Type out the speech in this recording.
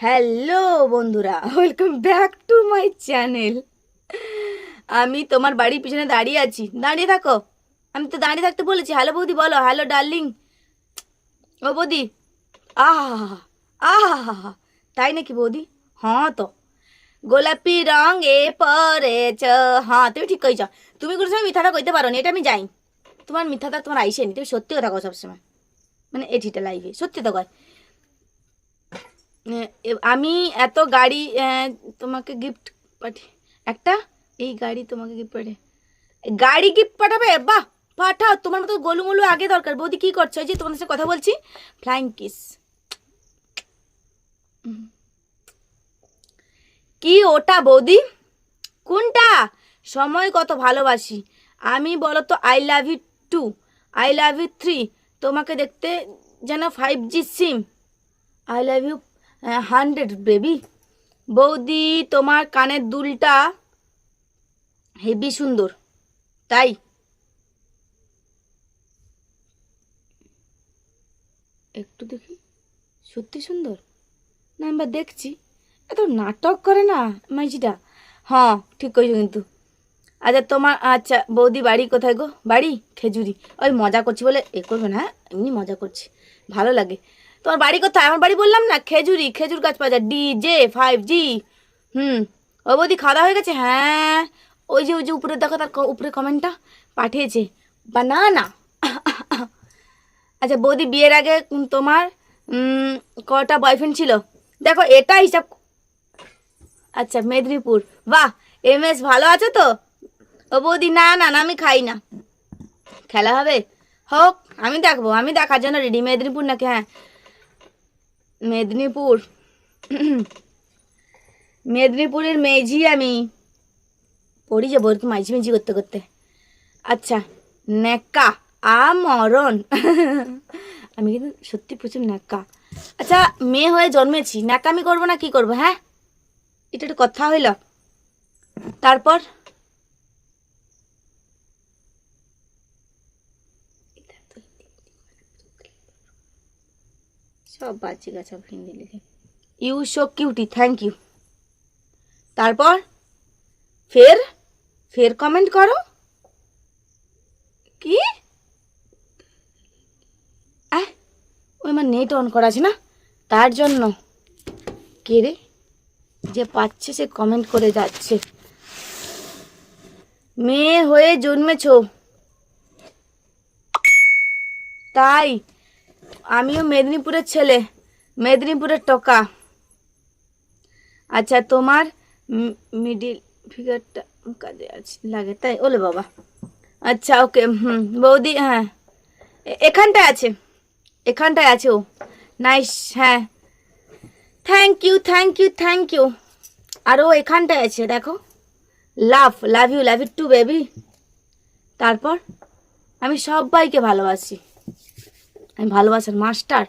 Hello বন্ধুরা welcome back to my channel আমি তোমার বাড়ির পিছনে দাঁড়িয়ে আছি। দাঁড়িয়ে থাকো। আমি তো দাঁড়িয়ে থাকতে বলেছি। হ্যালো বৌদি, বলো। Hello darling. ও বৌদি। আহা আহা তাই নাকি বৌদি? হ্যাঁ তো। গোলাপি রং এ পরেছ হ্যাঁ তুমি ঠিক কইছ। তুমি কোনো সময় মিথ্যাটা কইতে পারো নি এটা আমি যাই তোমার মিথ্যাটা তোমার আইসেনি। তুমি সত্যি কথা কও সবসময়। মানে এটিটা লাইভে সত্যি তো কয়। আমি এত গাড়ি তোমাকে গিফট পাঠি, একটা? এই গাড়ি তোমাকে গিফট পাঠে, গাড়ি গিফট পাঠাবে? বাহ! পাঠাও, তোমার মতো গোলুমলু আগে দরকার। বৌদি কি করছ? যে তোমার সাথে কথা বলছি। ফ্লাইং কিস কি ওটা, বৌদি? কোনটা? সময় কত ভালোবাসি। আমি বলো তো I love you two I love you three তোমাকে দেখতে যেন five G SIM I love you hundred baby বৌদি, তোমার কানের দুলটা হেভি সুন্দর। তাই? একটু দেখি। সত্যি সুন্দর? না, আমি বা দেখছি। এত নাটক করে না, মাইজিটা। হ্যাঁ ঠিক কইছো কিন্তু। আচ্ছা তোমার আচ্ছা বৌদি বাড়ি কোথায় গো? বাড়ি? খেজুরি। ওই মজা করছি বলে এ করবে না হ্যাঁ এমনি মজা করছি। ভালো লাগে। তোমার বাড়ি কোথায়? আমার বাড়ি বললাম না, খেজুরি, খেজুর গাছ পাওয়া যায় ডি জে ফাইভ জি হুম, ও বৌদি খাওয়া হয়ে গেছে? হ্যাঁ। ওই যে ওই যে উপরে দেখো তার উপরে কমেন্টটা পাঠিয়েছে। বানানা আচ্ছা বৌদি বিয়ের আগে তোমার কটা বয়ফ্রেন্ড ছিল? দেখো এটা হিসাব আচ্ছা মেদিনীপুর। বাহ এম এস ভালো আছো তো? ও বৌদি, না না না, আমি খাই না। খেলা হবে? হোক, আমি দেখব, আমি দেখার জন্য রেডি মেদিনীপুর নাকি? হ্যাঁ। মেদিনীপুর। মেদিনীপুরের মেঝি আমি। পড়ি যাব এরকম মাঝি মেঝি করতে করতে। আচ্ছা নেকা আমরণ। আমি কিন্তু সত্যি প্রচুর ন্যাকা। আচ্ছা মেয়ে হয়ে জন্মেছি ন্যাকামি করব না কি করব হ্যাঁ? এটা একটা কথা হইল। তারপর? সব বাচ্চা গাছা হিন্দি লিখে। You so cutie, thank you. তারপর ফের ফের কমেন্ট করো। কি? ওই আমার নেট অন করা আছে না, তার জন্য। কে রে? যে পাচ্ছে সে কমেন্ট করে যাচ্ছে। মেয়ে হয়ে জন্মেছ। তাই আমিও মেদিনীপুরের ছেলে, মেদিনীপুরের টকা। আচ্ছা তোমার মিডিল ফিগারটা কাজে আছে, লাগে তাই? ওলে বাবা। আচ্ছা ওকে, হুম, বৌদি হ্যাঁ। এখানটায় আছে। এখানটায় আছে ও। নাইস হ্যাঁ। Thank you thank you thank you. আর ও এখানটায় আছে, দেখো। Love love you love you too, baby. তারপর আমি সবাইকে ভালোবাসি। আমি ভালোবাসার মাস্টার।